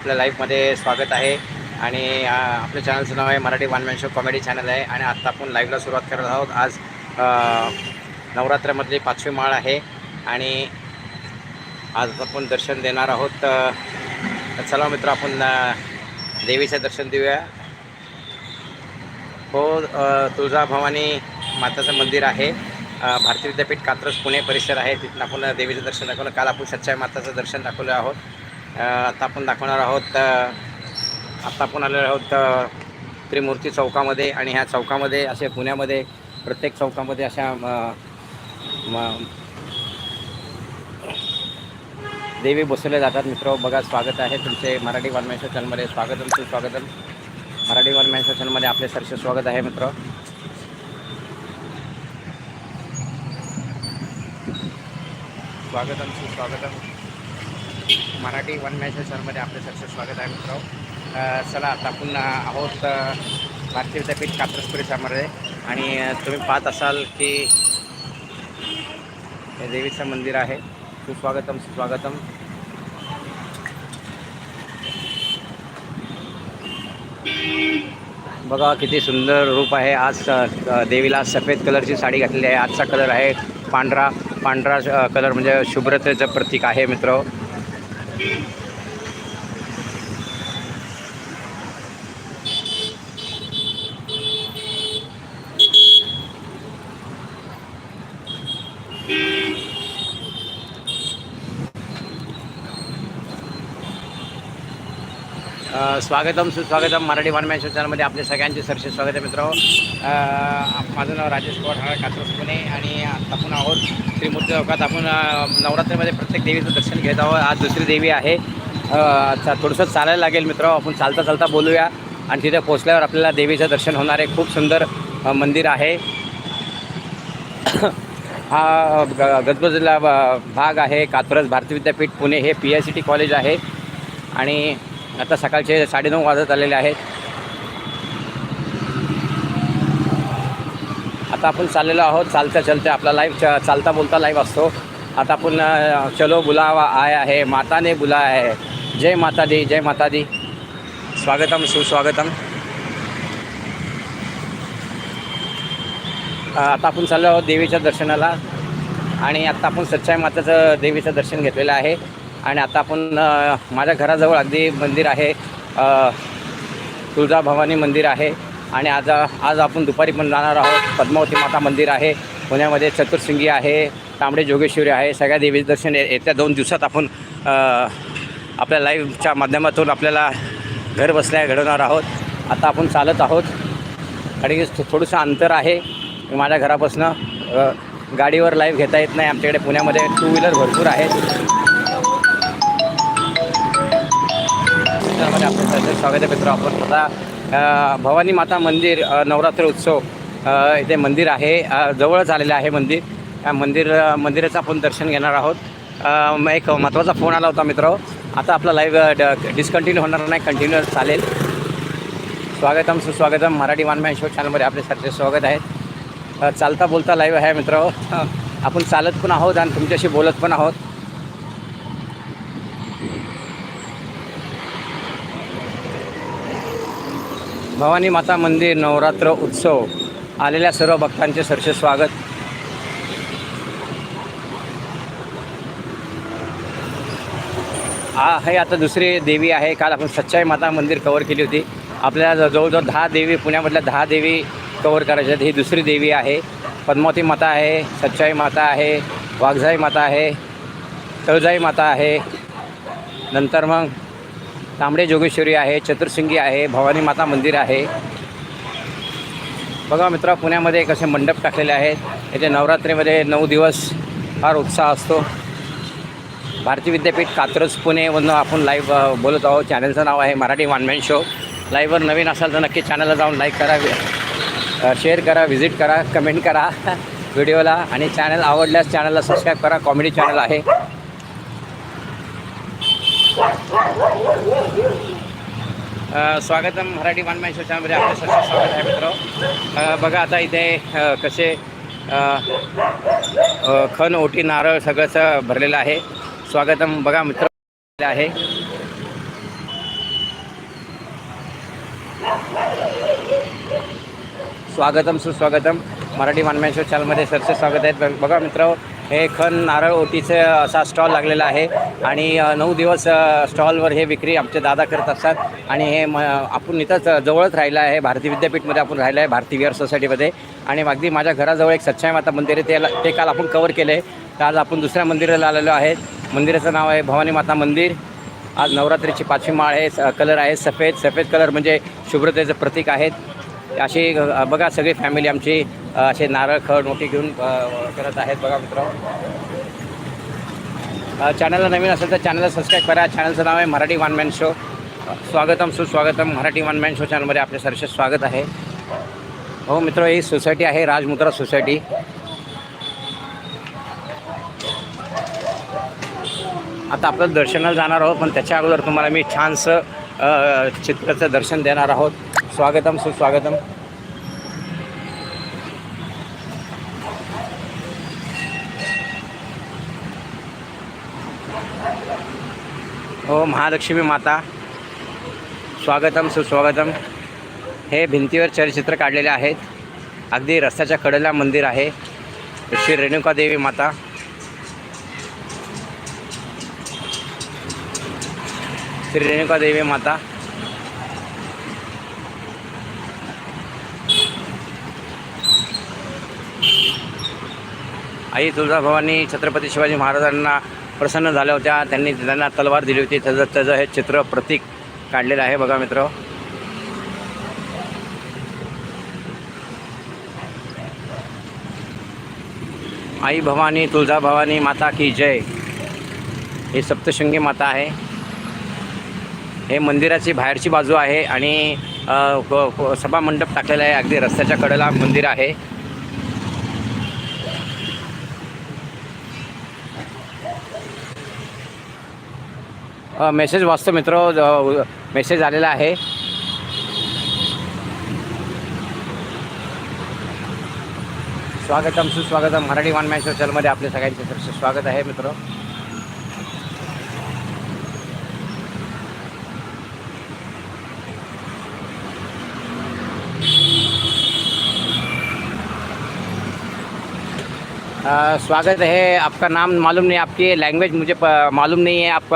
आपल्या लाईफमध्ये स्वागत आहे. आणि आपल्या चॅनलचं नाव आहे Marathi one man show comedy channel आहे. आणि आत्ता आपण लाईव्हला सुरुवात करत आहोत. आज नवरात्रामधली पाचवी माळ आहे. आणि आज आपण दर्शन देणार आहोत. चला मित्र आपण देवीचं दर्शन देऊया. हो तुळजा तुळजाभवानी माताचं मंदिर आहे. भारतीय विद्यापीठ कात्रज पुणे परिसर आहे. तिथून आपण देवीचं दर्शन दाखवलं. काल आपण सच्चाई माताचं दर्शन दाखवलं आहोत. आता आपण दाखवणार आहोत आता आपण आलेलो आहोत त्रिमूर्ती चौकामध्ये आणि ह्या चौकामध्ये असे पुण्यामध्ये प्रत्येक चौकामध्ये अशा म- देवी बसवले जातात. मित्र बघा स्वागत आहे तुमचे मराठी वाल्मेश्वर चॅनलमध्ये. स्वागतम सुस्वागतम. मराठी वाल्मेश्वर चॅनलमध्ये आपले सरसे स्वागत आहे मित्र. स्वागतम सुस्वागतम. मराठी वन मॅचे सरमध्ये आपले सरसे स्वागत आहे मित्र चला आता आपण आहोत भारतीय विद्यापीठ कात्रज परिसरामध्ये आणि तुम्ही पाहत असाल की हे देवीचं मंदिर आहे. सुस्वागतम सुस्वागतम. बघा किती सुंदर रूप आहे. आज देवीला सफेद कलरची साडी घातलेली आहे. आजचा कलर आहे पांढरा. पांढरा कलर म्हणजे शुभ्रतेचं प्रतीक आहे मित्र स्वागतम सुस्वागतम मराठी वन मॅच चॅनलमध्ये आपले सगळ्यांचे सरसे स्वागत आहे मित्र माझं नाव राजेश पवार हा कात्रस पुणे आणि आता आपण आहोत. श्रीमूर्ती चौकात आपण नवरात्रीमध्ये प्रत्येक देवीचं दर्शन घेत आहोत. आज दुसरी देवी आहे. चा थोडंसं चालायला लागेल मित्र. आपण चालता चालता बोलूया. आणि तिथे पोचल्यावर आपल्याला देवीचं दर्शन होणार आहे. खूप सुंदर मंदिर आहे. हा ग- गजबजला भाग आहे. कात्रज भारती विद्यापीठ पुणे. हे P I C T college आहे. आणि आता सकाळचे साडेनऊ वाजत आलेले आहेत. आता आपण चाललेलो आहोत. चालत्या चालता आपला लाईव्ह च चालता बोलता लाईव्ह असतो. आता आपण चलो बुलावा आय आहे. माता ने आहे जय माता दी जय माता दी स्वागतम सुस्वागतम. आता आपण चाललो आहोत देवीच्या दर्शनाला. आणि आता आपण सच्चाई माताचं देवीचं दर्शन घेतलेलं आहे. आणि आता आपण माझ्या घराजवळ अगदी मंदिर आहे. तुळजा तुळजाभवानी मंदिर आहे. आणि आज आज आपण दुपारी पण जाणार आहोत. पद्मावती माता मंदिर आहे. पुण्यामध्ये चतुर्सिंगी आहे तांबडे जोगेश्वरी आहे. सगळ्या देवीचं दर्शन येत्या दोन दिवसात आपण आपल्या लाईव्हच्या माध्यमातून आपल्याला घर बसल्या घडवणार आहोत. आता आपण चालत आहोत. आणि थोडंसं अंतर आहे. माझ्या घरापासून गाडीवर लाईव्ह घेता येत नाही. आमच्याकडे पुण्यामध्ये टू व्हीलर भरपूर आहेत. आपण स्वागत आहे मित्र आपण आता भवानी माता मंदिर नवरात्र उत्सव इथे मंदिर आहे. जवळच आलेलं आहे मंदिर. या मंदिर मंदिराचं आपण दर्शन घेणार आहोत. मग एक महत्त्वाचा फोन आला होता मित्र. आता आपला लाईव्ह डिस्कंटिन्यू होणार नाही कंटिन्यू चालेल. स्वागतम सुस्वागतम. मराठी वन मॅन शो चॅनलमध्ये आपले सरचे स्वागत आहे. चालता बोलता लाईव्ह आहे मित्र. आपण चालत पण आहोत आणि तुमच्याशी बोलत पण आहोत. भवानी माता मंदिर नवरात्र उत्सव. आलेल्या सर्व भक्तांचे सरस स्वागत. हा हे आता दुसरी देवी आहे. काल आपण सच्चाई माता मंदिर कवर केली होती. आपल्याला जवळजवळ दहा देवी पुण्यामधल्या दहा देवी कवर करायच्या आहेत. ही दुसरी देवी आहे. पद्मावती माता आहे सच्चाई माता आहे वाघजाई माता आहे तळजाई माता आहे. नंतर मग तांबडे जोगेश्वरी आहे चतुर्सिंगी आहे भवानी माता मंदिर आहे. बघा मित्र पुण्यामध्ये कसे मंडप टाकलेले आहेत. येथे नवरात्रीमध्ये नऊ दिवस फार उत्साह असतो. भारतीय विद्यापीठ कात्रज पुणेवरून आपण लाईव्ह बोलत आहोत. चॅनलचं नाव आहे मराठी वानमॅन शो लाईव्हवर नवीन असाल तर नक्की चॅनलला जाऊन लाईक करा शेअर करा व्हिजिट करा कमेंट करा व्हिडिओला आणि चॅनल आवडल्यास चॅनलला सबस्क्राईब करा. कॉमेडी चॅनल आहे. स्वागत मराठी वानमॅन शोच्यामध्ये आपलं सगळं स्वागत आहे मित्र. बघा आता इथे कसे खन ओटी नारळ सगळंच भरलेलं आहे. स्वागतम बघा मित्र आहे. स्वागतम सुस्वागतम. मराठी वानमॅन शो चॅनलमध्ये सरसे स्वागत आहेत बघा मित्र हे खण नारळ ओटीचं असा स्टॉल लागलेला आहे. आणि नऊ दिवस स्टॉलवर हे विक्री आमचे दादा करत असतात. आणि हे म आपण इथंच जवळच राहिलं आहे. भारती विद्यापीठमध्ये आपण राहिलं आहे भारती विहार सोसायटीमध्ये. आणि अगदी माझ्या घराजवळ एक सच्चाई माता मंदिर आहे. त्याला ते काल आपण कवर केलं आहे आज आपण दुसऱ्या मंदिराला आलेलो आहे. मंदिराचं नाव आहे भवानी माता मंदिर. आज नवरात्रीची पाचवी माळ आहे. स- कलर आहे सफेद. सफेद कलर म्हणजे शुभ्रतेचं प्रतीक आहेत. अशी बघा सगळी फॅमिली आमची असे नारळ खड मोठी घेऊन करत आहेत. बघा मित्र चॅनलला नवीन असेल तर चॅनलला सबस्क्राईब करा. चॅनलचं नाव आहे मराठी वन मॅन शो स्वागतम सुस्वागतम. मराठी वन मॅन शो चॅनलमध्ये आपले सरसे स्वागत आहे. हो मित्र ही सोसायटी आहे राजमुद्रा सोसायटी आता आपलं दर्शनाला जाणार आहोत पण त्याच्या अगोदर तुम्हाला मी छानसं चित्राचं दर्शन देणार आहोत. स्वागतम सुस्वागतम. हो महालक्ष्मी माता स्वागतम सुस्वागतम. हे भिंतीवर चलचित्र काढलेले आहेत. अगदी रस्त्याच्या कडेला मंदिर आहे. श्री रेणुका देवी माता. श्री रेणुका देवी माता. आई तुळजाभवानी छत्रपती शिवाजी महाराजांना प्रसन्न झाल्या होत्या. त्यांनी त्यांना तलवार दिली होती. त्याचं त्याचं हे चित्र प्रतीक काढलेलं आहे बघा मित्र. आई भवानी तुळजाभवानी माता की जय. हे सप्तशृंगी माता आहे. हे मंदिराची बाहेरची बाजू आहे आणि सभामंडप सभा मंडप टाकलेला आहे. अगदी रस्त्याच्या कडेला मंदिर आहे. मेसेज वाचतो मित्र. मेसेज आलेला आहे. स्वागतम सुस्वागतम. मराठी वन मॅच चॅनलमध्ये आपले सगळ्यांचे स्वागत आहे मित्र. स्वागत है आपका नाम मालूम नहीं आपकी लैंग्वेज मुझे प- मालूम नहीं है. आप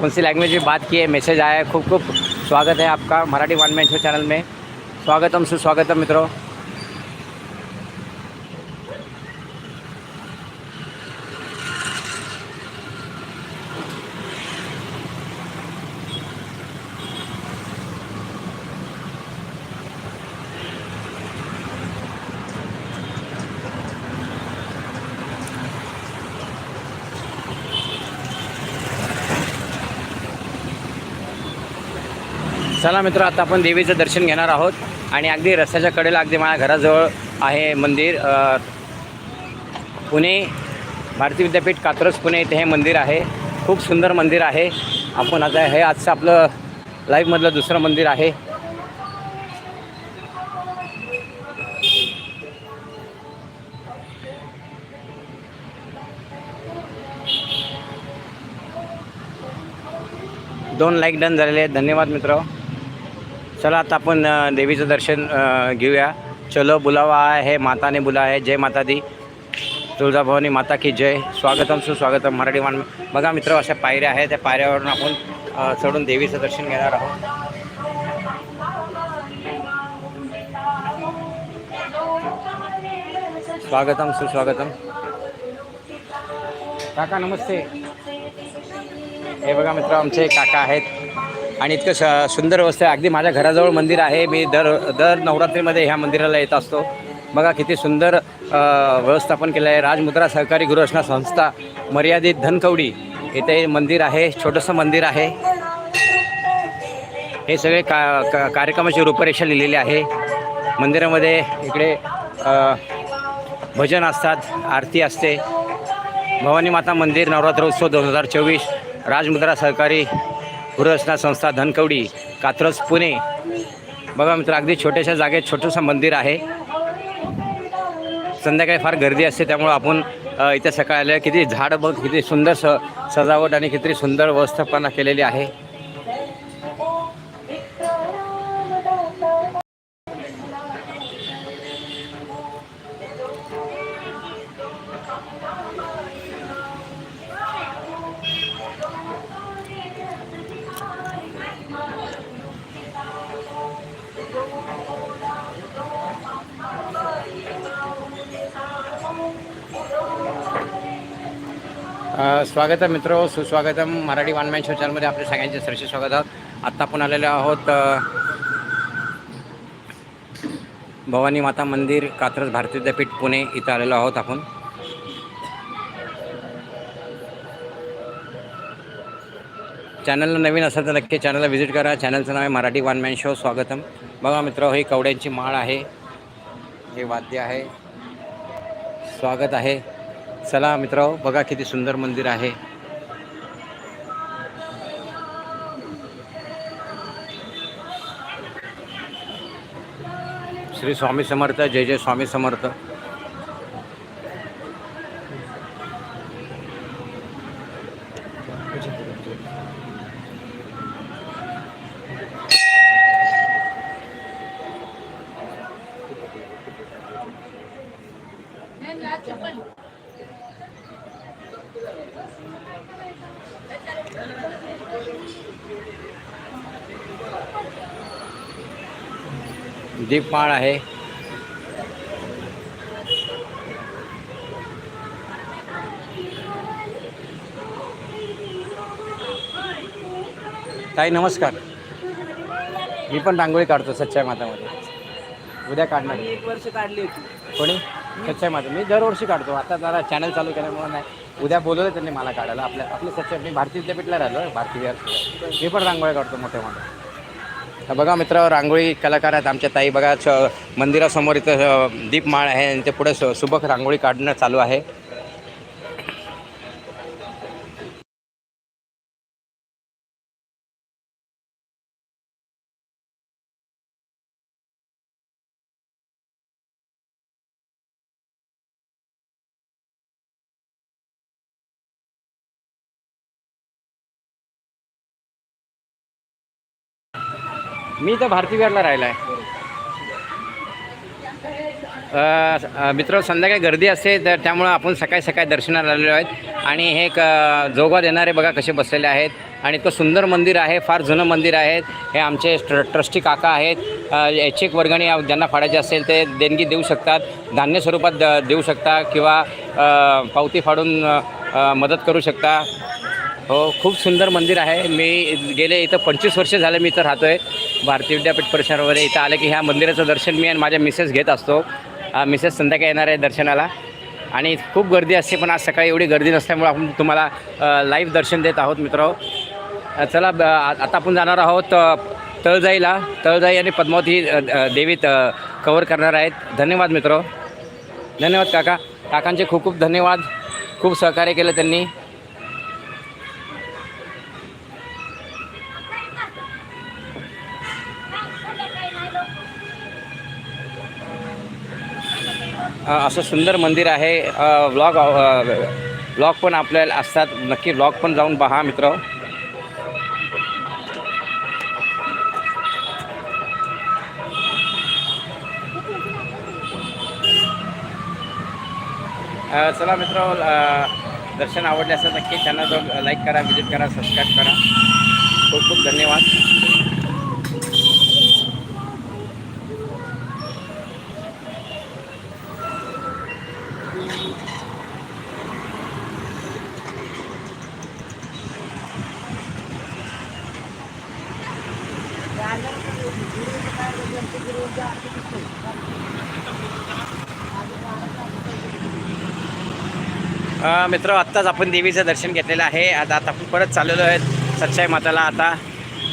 कौन सी लैंग्वेज में बात किए मैसेज आया है खूब खूब स्वागत है आपका Marathi one man show channel में। स्वागतम सुस्वागतम मित्रों। चला मित्र आता आपण देवीचं दर्शन घेणार आहोत. आणि अगदी रस्त्याच्या कडेला अगदी माझ्या घराजवळ आहे मंदिर. पुणे भारती विद्यापीठ कात्रज पुणे इथे हे मंदिर आहे. खूप सुंदर मंदिर आहे. आपण आता हे आजचं आपलं लाईफमधलं दुसरं मंदिर आहे. दोन लाईक डन झालेले आहेत. धन्यवाद मित्र. चला आता आपण देवीचं दर्शन घेऊया. चलो बुलावा आहे माताने बुला आहे. जय माता दी तुळजाभवानी माता की जय. स्वागतम सुस्वागतम. मराठी मान बघा मित्र अशा पायऱ्या आहेत. त्या पायऱ्यावरून आपण चढून देवीचं दर्शन घेणार आहोत. स्वागतम सुस्वागतम. काका नमस्ते. हे बघा मित्र आमचे काका आहेत. आणि इतकं स सुंदर व्यवस्था अगदी माझ्या घराजवळ मंदिर आहे. मी दर दर नवरात्रीमध्ये ह्या मंदिराला येत असतो. बघा किती सुंदर व्यवस्थापन केलं आहे. राजमुद्रा सहकारी गृहरचना संस्था मर्यादित धनकवडी. इथे मंदिर आहे छोटंसं मंदिर आहे. हे सगळे का का कार्यक्रमाची रूपरेषा लिहिलेली आहे. मंदिरामध्ये इकडे भजन असतात आरती असते. भवानी माता मंदिर नवरात्र उत्सव दोन हजार चोवीस. राजमुद्रा सहकारी गुरुदर्शना संस्था धनकवडी कात्रज पुणे. बघा मित्र अगदी छोट्याशा जागेत छोटंसं मंदिर आहे. संध्याकाळी फार गर्दी असते त्यामुळं आपण इथे सकाळी आलं किती झाड बघ किती सुंदर स सजावट आणि किती सुंदर व्यवस्थापना केलेली आहे. स्वागत आहे मित्र सुस्वागतम मराठी वानमॅन शो चॅनलमध्ये आपले सगळ्यांचे सरसे स्वागत आहोत आत्ता आपण आलेले आहोत भवानी माता मंदिर कात्रज भारती विद्यापीठ पुणे इथं आलेलो आहोत आपण. चॅनलला नवीन असेल तर नक्की चॅनलला व्हिजिट करा. चॅनलचं नाव आहे मराठी वानमॅन शो स्वागतम. बघा मित्र ही कवड्यांची माळ आहे. हे वाद्य आहे. स्वागत आहे. चला मित्रांनो बघा किती सुंदर मंदिर आहे. श्री स्वामी समर्थ जय जय स्वामी समर्थ. दीपमाळ आहे. ताई नमस्कार. मी पण रांगोळी काढतो सच्चाई मातामध्ये. उद्या काढणार मी एक वर्ष काढली होती. कोणी? सच्चाई माता. मी दरवर्षी काढतो. आता जरा चॅनल चालू केल्यामुळे नाही. उद्या बोलवलं त्यांनी मला काढायला. आपल्या आपले सच्चाई मी भारतीय विद्यापीठला राहिलो. भारतीय विहार मी पण रांगोळी काढतो मोठे मोठे तर बघा मित्र रांगोळी कलाकार आहेत आमच्या ताई. बघा च- मंदिरासमोर इथं दीपमाळ आहे आणि ते पुढे सु- सुबक रांगोळी काढणं चालू आहे. मी तर भारती विहारला राहिला आहे मित्र संध्याकाळी गर्दी असते तर त्यामुळं आपण सकाळी सकाळी दर्शनाला आलेलो आहेत. आणि हे क जोगा देणारे बघा कसे बसलेले आहेत. आणि इतकं सुंदर मंदिर आहे फार जुनं मंदिर आहे. हे आमचे ट्र ट्रस्टी काका आहेत. ऐच्छिक एक वर्गणी ज्यांना फाडायचे असेल ते देणगी देऊ शकतात. धान्य स्वरूपात द- देऊ शकता किंवा पावती फाडून मदत करू शकता. हो खूप सुंदर मंदिर आहे. मी गेले इथं पंचवीस वर्ष झाले मी इथं राहतो आहे भारतीय विद्यापीठ परिसरामध्ये इथं आलं की ह्या मंदिराचं दर्शन मी आणि माझ्या मिसेस घेत असतो. मिसेस संध्याकाळी येणार आहे दर्शनाला. आणि खूप गर्दी असते पण आज सकाळी एवढी गर्दी नसल्यामुळे आपण तुम्हाला लाईव्ह दर्शन देत आहोत मित्र चला ब- आ- आता आपण जाणार आहोत तळजाईला. तळजाई आणि पद्मावती देवीत कवर करणार आहेत. धन्यवाद मित्र धन्यवाद काका. काकांचे खूप खूप धन्यवाद. खूप सहकार्य केलं त्यांनी. असं सुंदर मंदिर आहे. व्लॉग व्लॉग पण आपल्याला असतात. नक्की ब्लॉग पण जाऊन पहा मित्र. चला मित्र दर्शन आवडले असेल नक्की चॅनल जाऊन लाईक करा व्हिजिट करा सबस्क्राईब करा. खूप खूप धन्यवाद. मित्र आत्ताच आपण देवीचं दर्शन घेतलेलं आहे. आता आता आपण परत चाललेलो आहेत सच्चाई माताला. आता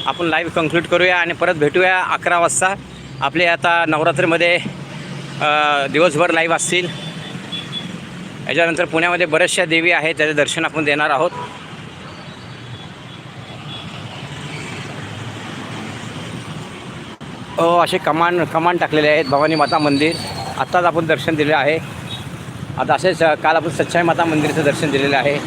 आपण लाईव्ह कन्क्लूड करूया आणि परत भेटूया अकरा वाजता. आपले आता नवरात्रीमध्ये दिवसभर लाईव्ह असतील. याच्यानंतर पुण्यामध्ये बऱ्याचशा देवी आहेत त्याचे दर्शन आपण देणार आहोत. ओ असे कमान कमान टाकलेले आहेत भवानी माता मंदिर. आत्ताच आपण दर्शन दिले आहे. आता असेच अ, काल आपण सच्चाई माता मंदिराचं दर्शन दिलेलं आहे.